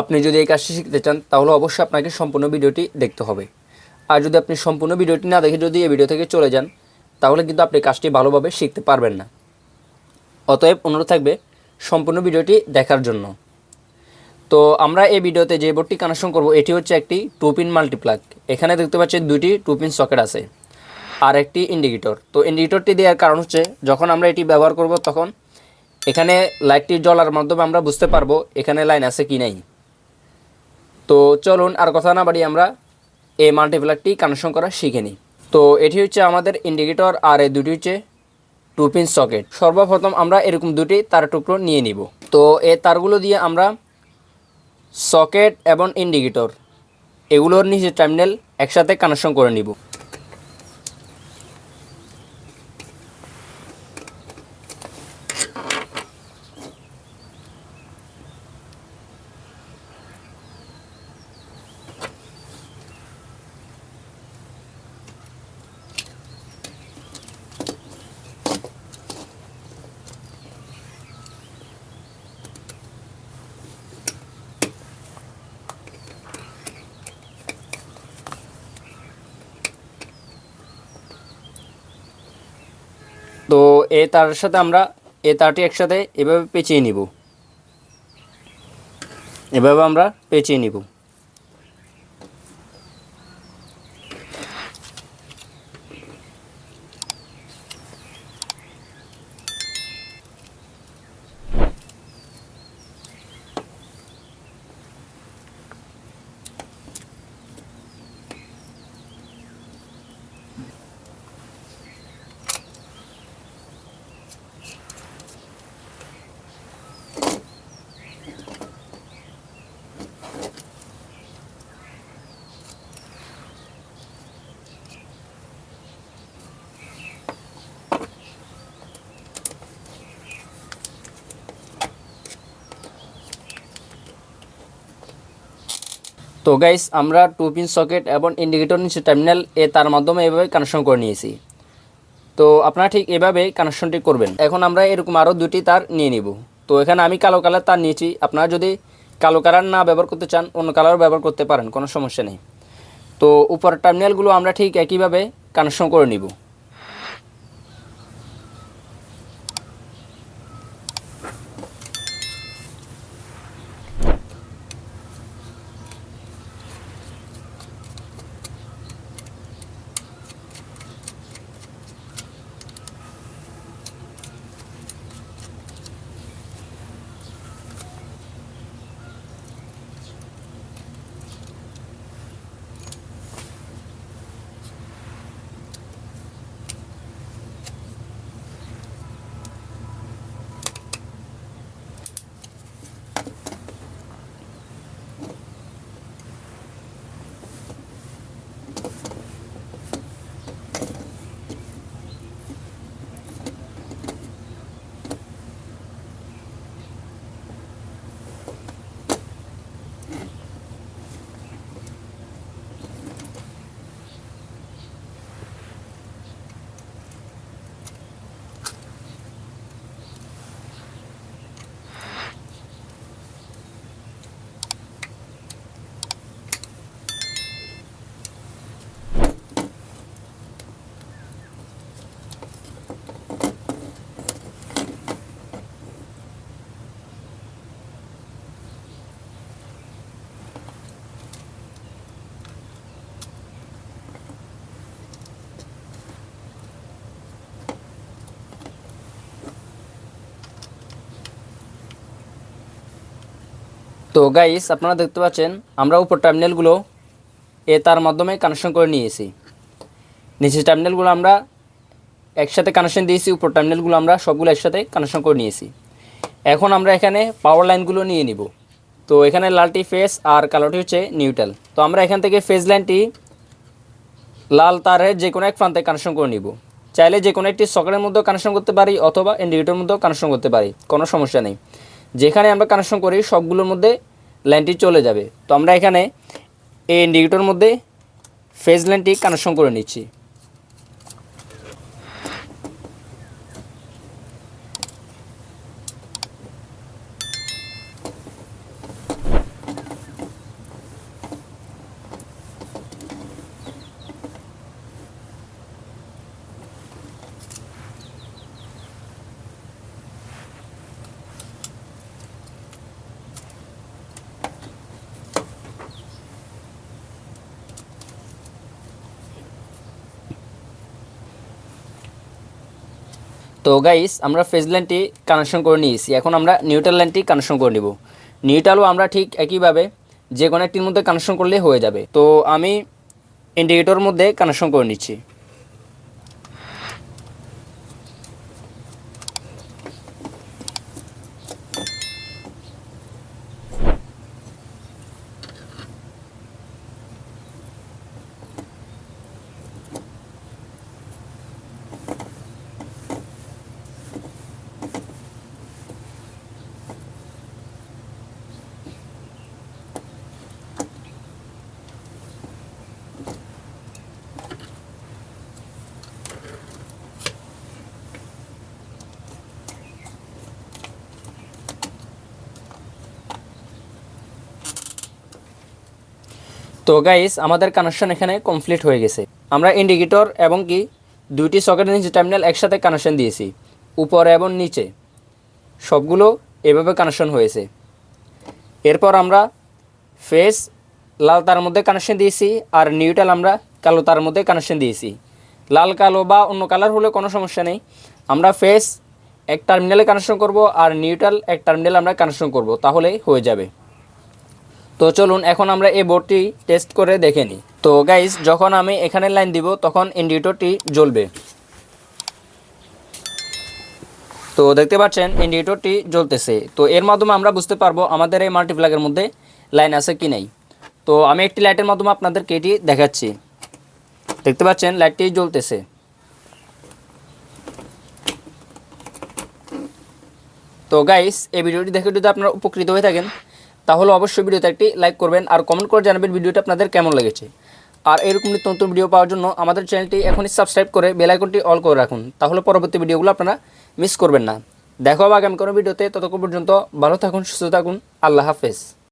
আপনি যদি এই কাজটি শিখতে চান, তাহলে অবশ্যই আপনাকে সম্পূর্ণ ভিডিওটি দেখতে হবে। আর যদি আপনি সম্পূর্ণ ভিডিওটি না দেখে যদি এই ভিডিও থেকে চলে যান, তাহলে কিন্তু আপনি কাজটি ভালোভাবে শিখতে পারবেন না। অতএব অনুরোধ থাকবে সম্পূর্ণ ভিডিওটি দেখার জন্য। তো আমরা এই ভিডিওতে যে বোর্ডটি কানেকশন করব, এটি হচ্ছে একটি টু পিন মাল্টিপ্লাগ। এখানে দেখতে পাচ্ছেন দুটি টু পিন সকেট আছে আর একটি ইন্ডিকেটর। তো ইন্ডিকেটরটি দেওয়ার কারণ হচ্ছে, যখন আমরা এটি ব্যবহার করব, তখন এখানে লাইটটি জ্বলার মাধ্যমে আমরা বুঝতে পারব এখানে লাইন আছে কি নাই। তো চলুন আর কথা না বাড়ি আমরা এই মাল্টিপ্লারটি কানেকশন করা শিখে নিই। তো এটি হচ্ছে আমাদের ইন্ডিকেটর আর এই দুটি হচ্ছে টু পিন সকেট সর্বপ্রথম আমরা এরকম দুটি তার টুকরো নিয়ে নিব। তো এই তারগুলো দিয়ে আমরা সকেট এবং ইন্ডিকেটর এগুলোর নিচে টার্মিনাল একসাথে কানেকশন করে নিব তো এ তার সাথে আমরা এ তারটি একসাথে এভাবে পেঁচিয়ে নিব। এভাবে আমরা পেঁচিয়ে নিব। তো গাইস আমরা টু পিন সকেট এবং ইন্ডিকেটর নিচে টার্মিনাল এ তার মাধ্যমে এভাবে কানেকশন করে নিয়েছি। তো আপনারা ঠিক এভাবে কানেকশনটি করবেন। এখন আমরা এরকম আরও দুটি তার নিয়ে নিব। তো এখানে আমি কালো কালার তার নিয়েছি। আপনারা যদি কালো কালার না ব্যবহার করতে চান, অন্য কালারও ব্যবহার করতে পারেন, কোনো সমস্যা নেই। তো উপরের টার্মিনালগুলো আমরা ঠিক একইভাবে কানেকশন করে নিব। তো গাইস আপনারা দেখতে পাচ্ছেন, আমরা উপর টার্মিনালগুলো এ তার মাধ্যমে কানেকশন করে নিয়েছি। নিচের টার্মিনালগুলো আমরা একসাথে কানেকশন দিয়েছি, উপর টার্মিনালগুলো আমরা সবগুলো একসাথে কানেকশন করে নিয়েছি। এখন আমরা এখানে পাওয়ার লাইনগুলো নিয়ে নিব। তো এখানে লালটি ফেস আর কালোটি হচ্ছে নিউট্রাল তো আমরা এখান থেকে ফেস লাইনটি লাল তারের যে কোনো এক প্রান্তে কানেকশন করে নিব। চাইলে যে কোনো একটি সকেটের মধ্যেও কানেকশন করতে পারি অথবা ইন্ডিকেটরের মধ্যেও কানেকশন করতে পারি, কোনো সমস্যা নেই। যেখানে আমরা কানেকশন করি, সবগুলোর মধ্যে লাইনটি চলে যাবে। তো আমরা এখানে এই ইন্ডিকেটর মধ্যে ফেজ লাইনটি কানেকশন করে নিচ্ছি। তো গাইস আমরা ফেজ লাইনটি কানেকশন করে নিয়েছি। এখন আমরা নিউট্রাল লাইনটি কানেকশন করে নিব। নিউট্রালও আমরা ঠিক একইভাবে যে কোনো একটির মধ্যে কানেকশন করলে হয়ে যাবে। তো আমি ইন্ডিকেটর মধ্যে কানেকশন করে নিচ্ছি। তো গাইস আমাদের কানেকশন এখানে কমপ্লিট হয়ে গেছে। আমরা ইন্ডিকেটর এবং কি দুইটি সকেটের নিচে টার্মিনাল একসাথে কানেকশন দিয়েছি, উপরে এবং নিচে। সবগুলো এভাবে কানেকশন হয়েছে। এরপর আমরা ফেস লাল তার মধ্যে কানেকশন দিয়েছি আর নিউট্রাল আমরা কালো তার মধ্যে কানেকশন দিয়েছি। লাল, কালো বা অন্য কালার হলে কোনো সমস্যা নেই। আমরা ফেস এক টার্মিনালে কানেকশন করব আর নিউট্রাল এক টার্মিনালে আমরা কানেকশন করব, তাহলেই হয়ে যাবে। তো চলুন, এখন আমরা এই বোর্ডটি টেস্ট করে দেখে নিই। তো গাইস যখন আমি এখানে লাইন দিব, তখন ইন্ডিকেটরটি জ্বলবে। তো দেখতে পাচ্ছেন ইন্ডিকেটরটি জ্বলতেছে। তো এর মাধ্যমে আমরা বুঝতে পারব আমাদের এই মাল্টিপ্লাগের মধ্যে লাইন আছে কি নেই। তো আমি একটি লাইটের মাধ্যমে আপনাদেরকে এটি দেখাচ্ছি। দেখতে পাচ্ছেন লাইটটি জ্বলতেছে। তো গাইস এই ভিডিওটি দেখে যদি আপনারা উপকৃত হয়ে থাকেন তাহলে অবশ্যই ভিডিওতে একটি লাইক করবেন আর কমেন্ট করে জানাবেন ভিডিওটা আপনাদের কেমন লেগেছে। আর এরকম নিত্য নতুন ভিডিও পাওয়ার জন্য আমাদের চ্যানেলটি এখনই সাবস্ক্রাইব করে বেলাইকনটি অল করে রাখুন। তাহলে পরবর্তী ভিডিওগুলো আপনারা মিস করবেন না। দেখো আগামী কোনো ভিডিওতে। ততক্ষণ পর্যন্ত ভালো থাকুন, সুস্থ থাকুন। আল্লাহ হাফেজ।